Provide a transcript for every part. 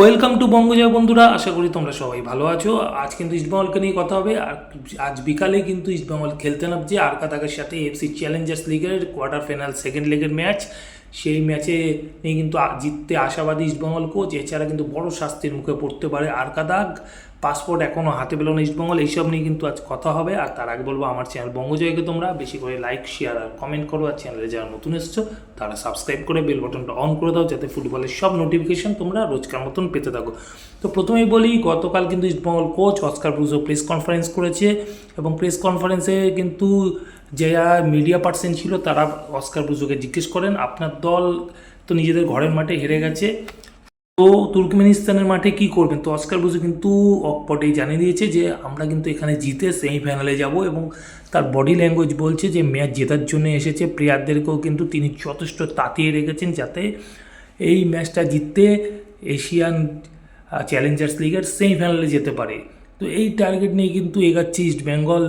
Welcome to বঙ্গজয় বন্ধুরা, আশা করি তোমরা সবাই ভালো আছো। আজ কিন্তু ইস্টবেঙ্গলকে নিয়ে কথা হবে। আর আজ বিকালে কিন্তু ইস্টবেঙ্গল খেলতে নামছে। আর কাতাকের সাথে এফসি চ্যালেঞ্জার্স লিগের কোয়ার্টার ফাইনাল সেকেন্ড লিগের ম্যাচ সেই ম্যাচে নিয়ে কিন্তু জিততে আশাবাদী ইস্টবেঙ্গল কোচ এছাড়া কিন্তু বড় শাস্তির মুখে পড়তে পারে আর কাদাক পাসপোর্ট এখনও হাতে পেল না ইস্টবেঙ্গল এইসব নিয়ে কিন্তু আজ কথা হবে। আর তার আগে বলব, আমার চ্যানেল বঙ্গজয়কে তোমরা বেশি করে লাইক শেয়ার আর কমেন্ট করো। আর চ্যানেলে যারা নতুন এসছো, তারা সাবস্ক্রাইব করে বেল বাটনটা অন করে দাও, যাতে ফুটবলের সব নোটিফিকেশন তোমরা রোজকার মতন পেতে থাকো। তো প্রথমেই বলি, গতকাল কিন্তু East Bengal coach Oscar Bruzon press conference করেছে এবং প্রেস কনফারেন্সে কিন্তু যারা মিডিয়া পার্সন ছিল তারা অস্কার ব্রুজোকে জিজ্ঞেস করেন, আপনার দল তো নিজেদের ঘরের মাঠে হেরে গেছে, তো তুর্কমেনিস্তানের মাঠে কি করবেন? তো অস্কার বুজু কিন্তু অকপটেই জানিয়ে দিয়েছে যে, আমরা কিন্তু এখানে জিতে সেমিফাইনালে যাব এবং তার বডি ল্যাঙ্গুয়েজ বলছে যে, ম্যাচ জেতার জন্য এসেছে। প্লেয়ারদেরকেও কিন্তু তিনি যথেষ্ট তাতিয়ে রেখেছেন যাতে এই ম্যাচটা জিততে এশিয়ান চ্যালেঞ্জার্স লিগের সেমিফাইনালে যেতে পারে। তো এই টার্গেট নিয়ে কিন্তু এগাচ্ছে ইস্ট বেঙ্গল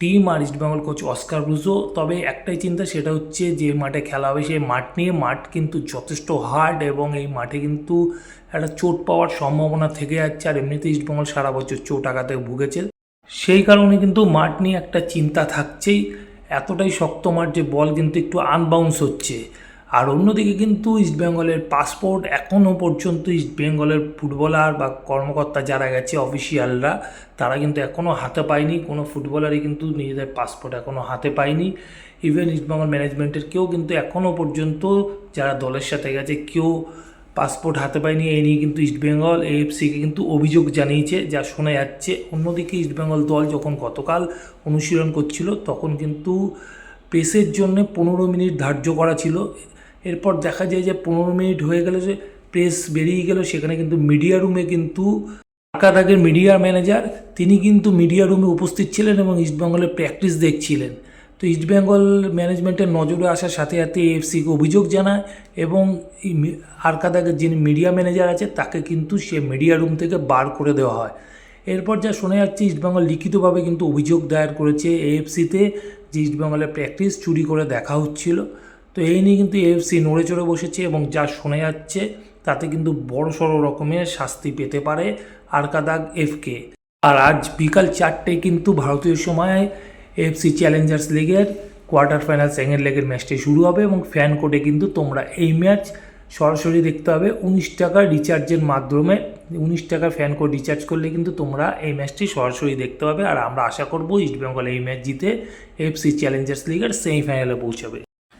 টিম আর ইস্টবেঙ্গল কোচ অস্কার ব্রুজো তবে একটাই চিন্তা, সেটা হচ্ছে যে মাঠে খেলা হবে সেই মাঠ নিয়ে। মাঠ কিন্তু যথেষ্ট হার্ড এবং এই মাঠে কিন্তু একটা চোট পাওয়ার সম্ভাবনা থেকে যাচ্ছে আর এমনিতে ইস্টবেঙ্গল সারা বছর চোট আঘাতে ভুগেছে। সেই কারণে কিন্তু মাঠ নিয়ে একটা চিন্তা থাকছেই। এতটাই শক্ত মাঠ যে বল কিন্তু একটু আনবাউন্স হচ্ছে। আর অন্যদিকে কিন্তু ইস্টবেঙ্গলের পাসপোর্ট এখনও পর্যন্ত ইস্টবেঙ্গলের ফুটবলার বা কর্মকর্তা যারা গেছে অফিসিয়ালরা তারা কিন্তু এখনও হাতে পায়নি। কোনো ফুটবলারই কিন্তু নিজেদের পাসপোর্ট এখনও হাতে পায়নি। ইভেন ইস্টবেঙ্গল ম্যানেজমেন্টের কেউ কিন্তু এখনও পর্যন্ত যারা দলের সাথে গেছে, কেউ পাসপোর্ট হাতে পায়নি। এই নিয়ে কিন্তু ইস্টবেঙ্গল এএফসিকে কিন্তু অভিযোগ জানিয়েছে, যা শোনা যাচ্ছে। অন্যদিকে ইস্টবেঙ্গল দল যখন গতকাল অনুশীলন করছিল, তখন কিন্তু পেসের জন্য পনেরো মিনিট ধার্য করা ছিল। এরপর দেখা যায় যে পনেরো মিনিট হয়ে গেলে যে প্রেস বেরিয়ে গেল, সেখানে কিন্তু মিডিয়া রুমে কিন্তু ঢাকার মিডিয়া ম্যানেজার তিনি কিন্তু মিডিয়া রুমে উপস্থিত ছিলেন এবং ইস্টবেঙ্গলের প্র্যাকটিস দেখছিলেন। তো ইস্টবেঙ্গল ম্যানেজমেন্টের নজরে আসার সাথে সাথে এএফসিকে অভিযোগ জানায় এবং আরকাদাগের যিনি মিডিয়া ম্যানেজার আছে, তাকে কিন্তু সে মিডিয়া রুম থেকে বার করে দেওয়া হয়। এরপর যা শোনা যাচ্ছে ইস্টবেঙ্গল লিখিতভাবে কিন্তু অভিযোগ দায়ের করেছে এএফসিতে যে ইস্টবেঙ্গলের প্র্যাকটিস চুরি করে দেখা হচ্ছিল। তো এই নিয়ে কিন্তু এএফসি নড়ে চড়ে বসেছে এবং যা শোনা যাচ্ছে, তাতে কিন্তু বড় সড়ো রকমের শাস্তি পেতে পারে আরকাদাগ এফকে আর আজ বিকাল চারটে কিন্তু ভারতীয় সময় এফসি চ্যালেঞ্জার্স লিগের কোয়ার্টার ফাইনাল সেকেন্ড লেগের ম্যাচটি শুরু হবে এবং ফ্যান কোডে কিন্তু তোমরা এই ম্যাচ সরাসরি দেখতে হবে। উনিশ টাকার রিচার্জের মাধ্যমে, উনিশ টাকার ফ্যান কোড রিচার্জ করলে কিন্তু তোমরা এই ম্যাচটি সরাসরি দেখতে পাবে। আর আমরা আশা করব ইস্টবেঙ্গল এই ম্যাচ জিতে এফসি চ্যালেঞ্জার্স লিগের সেমিফাইনালে পৌঁছাবে।